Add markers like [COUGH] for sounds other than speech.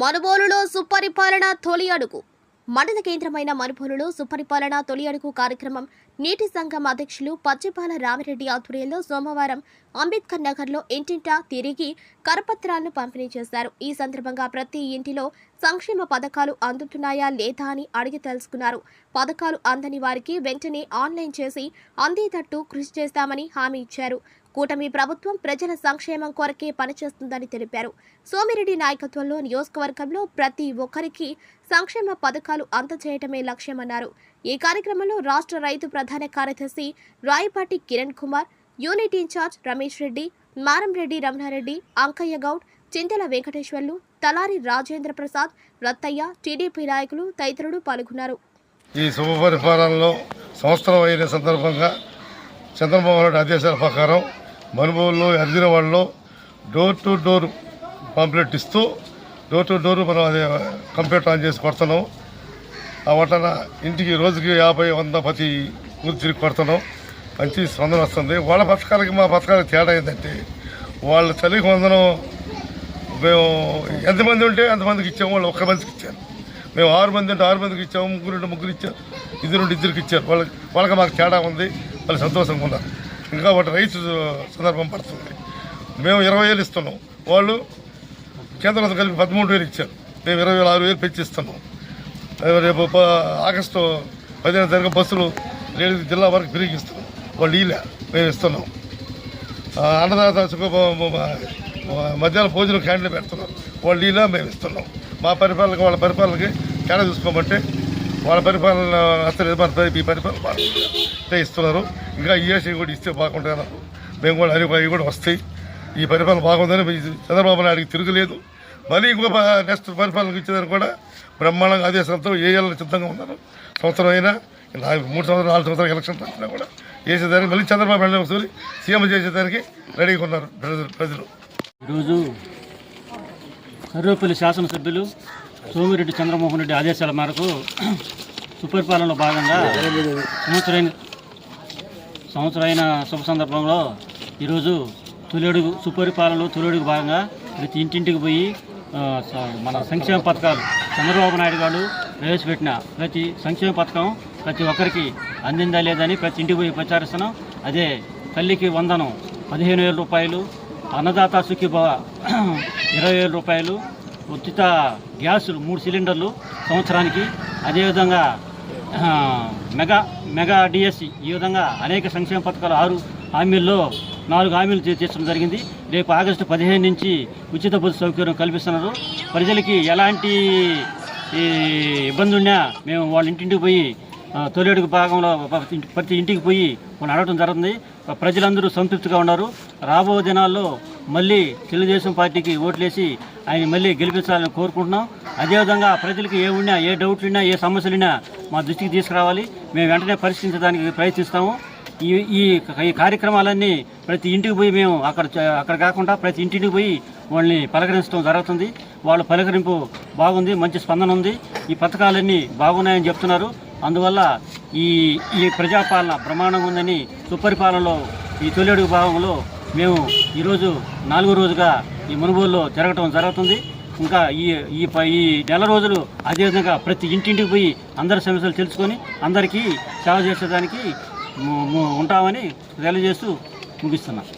మనుబోలులో సుపరిపాలన తొలి అడుగు. మండల కేంద్రమైన మనుబోలులో సుపరిపాలన తొలి అడుగు కార్యక్రమం నీటి సంఘం అధ్యక్షులు పచ్చిపాల రామిరెడ్డి ఆధ్వర్యంలో సోమవారం అంబేద్కర్ నగర్లో ఇంటింటా తిరిగి కరపత్రాలను పంపిణీ చేశారు. ఈ సందర్భంగా ప్రతి ఇంటిలో సంక్షేమ పథకాలు అందుతున్నాయా లేదా అని అడిగి తెలుసుకున్నారు. పథకాలు అందని వారికి వెంటనే ఆన్లైన్ చేసి అందేటట్టు కృషి చేస్తామని హామీ ఇచ్చారు. కూటమి ప్రభుత్వం ప్రజల సంక్షేమం కొరకే పనిచేస్తుందని తెలిపారు. సోమిరెడ్డి నాయకత్వంలో నియోజకవర్గంలో ప్రతి ఒక్కరికి సంక్షేమ పథకాలు అందజేయటమే లక్ష్యమన్నారు. ఈ కార్యక్రమంలో రాష్ట్ర రైతు ప్రధాన కార్యదర్శి Rayapati Kiran Kumar unit incharge Ramesh Reddy Maramreddy Ramanareddy Ankaiah Goud Chintala Venkateswarlu Talari Rajendra Prasad Rattaiah TDP నాయకులు తదితరులు పాల్గొన్నారు. ఈ శుభ పరిపాలనలో సంవత్సరం అయిన సందర్భంగా చంద్రబాబు నాయుడు ఆదేశాల ప్రకారం మనుబోలు హరిజనవాడలో డోర్ టు డోర్ పాంప్లెట్ ఇస్తూ డోర్ టు డోర్ మనం అది కంప్యూటర్ ఆన్ చేసి కొడుతున్నాం. ఆ వటన ఇంటికి రోజుకి యాభై వంద ప్రతి ఊరు తిరిగి కొడుతున్నాం. మంచి స్పందన వస్తుంది. వాళ్ళ పథకాలకి మా పథకాలకి తేడా ఏంటంటే వాళ్ళ చలికి వందనం మేము ఎంతమంది ఉంటే అంతమందికి ఇచ్చాము వాళ్ళు ఒక్క మందికి ఇచ్చారు. మేము ఆరు మంది ఉంటే ఆరు మందికి ఇచ్చాము ముగ్గురు ఉంటే ముగ్గురు ఇచ్చారు ఇద్దరు ఇద్దరికి ఇచ్చారు. వాళ్ళకి వాళ్ళకి మాకు తేడా ఉంది. వాళ్ళు సంతోషంగా ఉన్నారు. ఇంకా ఒకటి రైతు సందర్భం పడుతుంది. మేము ఇరవై వేలు ఇస్తున్నాం. వాళ్ళు కేంద్రంతో కలిపి పదమూడు వేలు ఇచ్చారు. మేము ఇరవై వేలు ఆరు వేలు పెంచిస్తున్నాం రేపు ఆగస్టు పదిహేను తారీఖు బస్సులు రేపు జిల్లా వరకు తిరిగి ఇస్తున్నాం వాళ్ళు ఇలా మేము ఇస్తున్నాం. అన్నదాత మధ్యాహ్నం భోజనం క్యాంటీన్ పెడుతున్నాం. వాళ్ళు ఇలా మేము ఇస్తున్నాం. మా పరిపాలనకి వాళ్ళ పరిపాలనకి తేడా చూసుకోమంటే వాళ్ళ పరిపాలన అసలు మన ఈ పరిపాలన ఇస్తున్నారు. ఇంకా ఈఎస్ఐ కూడా ఇస్తే బాగుంటారు మేము కూడా అవి అవి కూడా వస్తాయి. ఈ పరిపాలన బాగుందని చంద్రబాబు నాయుడికి తిరగలేదు. మళ్ళీ ఇంకొక నెక్స్ట్ పరిపాలనకు ఇచ్చేదానికి కూడా బ్రహ్మాండంగా ఆదేశాలతో ఏఎల్ సిద్ధంగా ఉన్నారు. సంవత్సరం అయినా మూడు సంవత్సరాలు నాలుగు సంవత్సరాలు ఎలక్షన్ వచ్చినా కూడా చేసేదానికి మళ్ళీ చంద్రబాబు నాయుడు ఒకసారి సీఎం చేసేదానికి రెడీగా ఉన్నారు ప్రజలు ప్రజలు. ఈరోజు సర్వేపల్లి శాసనసభ్యులు సోమిరెడ్డి చంద్రమోహన్ రెడ్డి ఆదేశాల మేరకు సుపరిపాలనలో భాగంగా సంవత్సరైన సంవత్సరైన శుభ సందర్భంలో ఈరోజు తొలిడుగు సుపరిపాలనలో తొలిడుగు భాగంగా ప్రతి ఇంటింటికి పోయి మన సంక్షేమ పథకాలు చంద్రబాబు నాయుడు గారు ప్రవేశపెట్టిన ప్రతి సంక్షేమ పథకం ప్రతి ఒక్కరికి అందిందా లేదని ప్రతి ఇంటికి పోయి ప్రచారిస్తున్నాం. అదే తల్లికి వందనం పదిహేను వేల రూపాయలు అన్నదాత సుఖీభవ [CLEARS THROAT] ఇరవై వేల రూపాయలు ఉచిత గ్యాసులు మూడు సిలిండర్లు సంవత్సరానికి. అదేవిధంగా మెగా మెగా డిఎస్సి ఈ విధంగా అనేక సంక్షేమ పథకాలు ఆరు హామీల్లో నాలుగు హామీలు తీర్చడం జరిగింది. రేపు ఆగస్టు పదిహేను నుంచి ఉచిత బస్సు సౌకర్యం కల్పిస్తున్నారు. ప్రజలకి ఎలాంటి ఈ ఇబ్బంది ఉన్నా మేము వాళ్ళ ఇంటింటికి పోయి ఆ, తొలి అడుగు భాగంలో ప్రతి ప్రతి ఇంటికి పోయి మనం అడగడం జరుగుతుంది. ప్రజలందరూ సంతృప్తిగా ఉన్నారు. రాబో దినాల్లో మళ్ళీ తెలుగుదేశం పార్టీకి ఓట్లేసి ఆయన మళ్ళీ గెలిపించాలని కోరుకుంటున్నాం. అదేవిధంగా ప్రజలకు ఏ ఉన్నా ఏ డౌట్లు ఉన్నా ఏ సమస్యలు ఉన్నా మా దృష్టికి తీసుకురావాలి. మేము వెంటనే పరిష్కరించడానికి ప్రయత్నిస్తాము. ఈ ఈ ఈ కార్యక్రమాలన్నీ ప్రతి ఇంటికి పోయి మేము అక్కడ అక్కడ కాకుండా ప్రతి ఇంటికి పోయి వాళ్ళని పలకరించడం జరుగుతుంది. వాళ్ళ పలకరింపు బాగుంది మంచి స్పందన ఉంది. ఈ పథకాలన్నీ బాగున్నాయని చెప్తున్నారు. అందువల్ల ఈ ఈ ప్రజాపాలన బ్రహ్మాండంగా ఉందని సుపరిపాలనలో ఈ తొలి అడుగు భాగంలో మేము ఈరోజు నాలుగో రోజుగా ఈ మునుగోలులో జరగటం జరుగుతుంది. ఇంకా ఈ ఈ ఈ నెల రోజులు అదేవిధంగా ప్రతి ఇంటింటికి పోయి అందరి సమస్యలు తెలుసుకొని అందరికీ సేవ చేసేదానికి ఉంటామని తెలియజేస్తూ ముగిస్తున్నాను